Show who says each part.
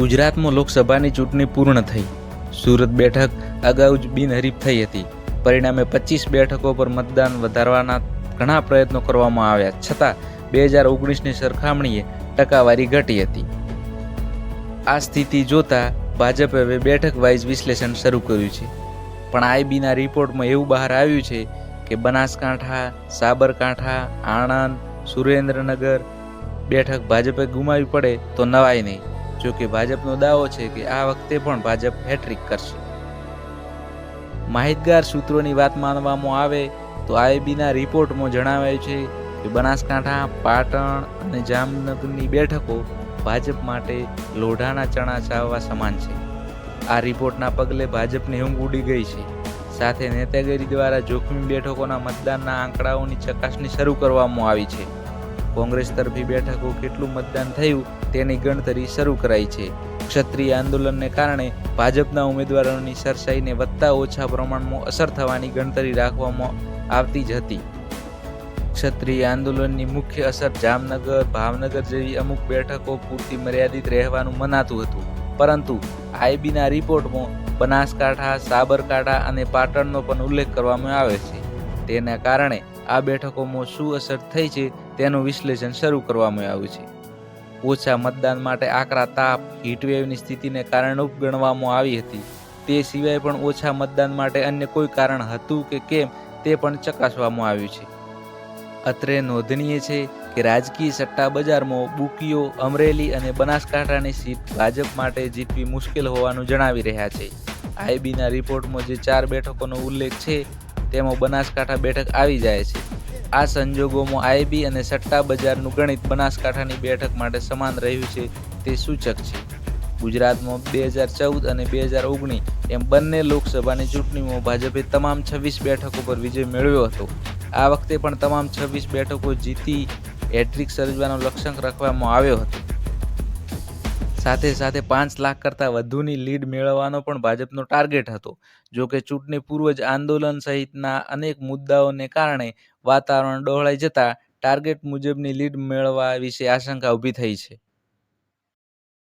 Speaker 1: ગુજરાતમાં લોકસભાની ચૂંટણી પૂર્ણ થઈ. સુરત બેઠક અગાઉ જ બિનહરીફ થઈ હતી. પરિણામે પચીસ બેઠકો પર મતદાન વધારવાના ઘણા પ્રયત્નો કરવામાં આવ્યા, છતાં બે હજાર ઓગણીસની સરખામણીએ ટકાવારી ઘટી હતી. આ સ્થિતિ જોતા ભાજપે હવે બેઠક વાઇઝ વિશ્લેષણ શરૂ કર્યું છે. પણ આઈબીના રિપોર્ટમાં એવું બહાર આવ્યું છે કે બનાસકાંઠા, સાબરકાંઠા, આણંદ, સુરેન્દ્રનગર બેઠક ભાજપે ગુમાવી પડે તો નવાય નહીં. જો કે ભાજપનો દાવો છે કે આ વખતે પણ ભાજપ હેટ્રિક કરશે. માહિતગાર સૂત્રોની વાત માનવામાં આવે તો આઈબીના રિપોર્ટમાં જણાવાયું છે કે બનાસકાંઠા, પાટણ અને જામનગરની બેઠકો ભાજપ માટે લોઢાના ચણા ચાવવા સમાન છે. આ રિપોર્ટના પગલે ભાજપની ઊંઘ ઉડી ગઈ છે. સાથે નેતાગીરી દ્વારા જોખમી બેઠકોના મતદાનના આંકડાઓની ચકાસણી શરૂ કરવામાં આવી છે. કોંગ્રેસ તરફી બેઠકો કેટલું મતદાન થયું તેની ગણતરી શરૂ કરાઈ છે. ક્ષત્રિય આંદોલનને કારણે ભાજપના ઉમેદવારોની સરસાઈને વધતા ઓછા પ્રમાણમાં અસર થવાની ગણતરી રાખવામાં આવતી જ હતી. ક્ષત્રિય આંદોલનની મુખ્ય અસર જામનગર, ભાવનગર જેવી અમુક બેઠકો પૂરતી મર્યાદિત રહેવાનું મનાતું હતું. પરંતુ આઈબીના રિપોર્ટમાં બનાસકાંઠા, સાબરકાંઠા અને પાટણનો પણ ઉલ્લેખ કરવામાં આવે છે. તેના કારણે આ બેઠકોમાં શું અસર થઈ છે તેનું વિશ્લેષણ શરૂ કરવામાં આવ્યું છે. ઓછા મતદાન માટે આકરા તાપ, હીટવેવની સ્થિતિને કારણરૂપ ગણવામાં આવી હતી. તે સિવાય પણ ઓછા મતદાન માટે અન્ય કોઈ કારણ હતું કે કેમ તે પણ ચકાસવામાં આવ્યું છે. અત્રે નોંધનીય છે કે રાજકીય સટ્ટા બજારમાં બુકીઓ, અમરેલી અને બનાસકાંઠાની સીટ ભાજપ માટે જીતવી મુશ્કેલ હોવાનું જણાવી રહ્યા છે. આઈબીના રિપોર્ટમાં જે ચાર બેઠકોનો ઉલ્લેખ છે તેમાં બનાસકાંઠા બેઠક આવી જાય છે. આ સંજોગોમાં આઈબી અને સટ્ટા બજારનું ગણિત બનાસકાંઠાની બેઠક માટે સમાન રહ્યું છે તે સૂચક છે. ગુજરાતમાં બે હજાર ચૌદ અને બે હજાર ઓગણીસ એમ બંને લોકસભાની ચૂંટણીમાં ભાજપે તમામ છવ્વીસ બેઠકો પર વિજય મેળવ્યો હતો. આ વખતે પણ તમામ છવ્વીસ બેઠકો જીતી હેટ્રિક સર્જવાનો લક્ષ્યાંક રાખવામાં આવ્યો હતો. સાથે સાથે પાંચ લાખ કરતાં વધુની લીડ મેળવવાનો પણ ભાજપનો ટાર્ગેટ હતો. જો કે ચૂંટણી પૂર્વ જ આંદોલન સહિતના અનેક મુદ્દાઓને કારણે વાતાવરણ ડહોળાઈ જતા ટાર્ગેટ મુજબની લીડ મેળવવા વિશે આશંકા ઊભી થઈ છે.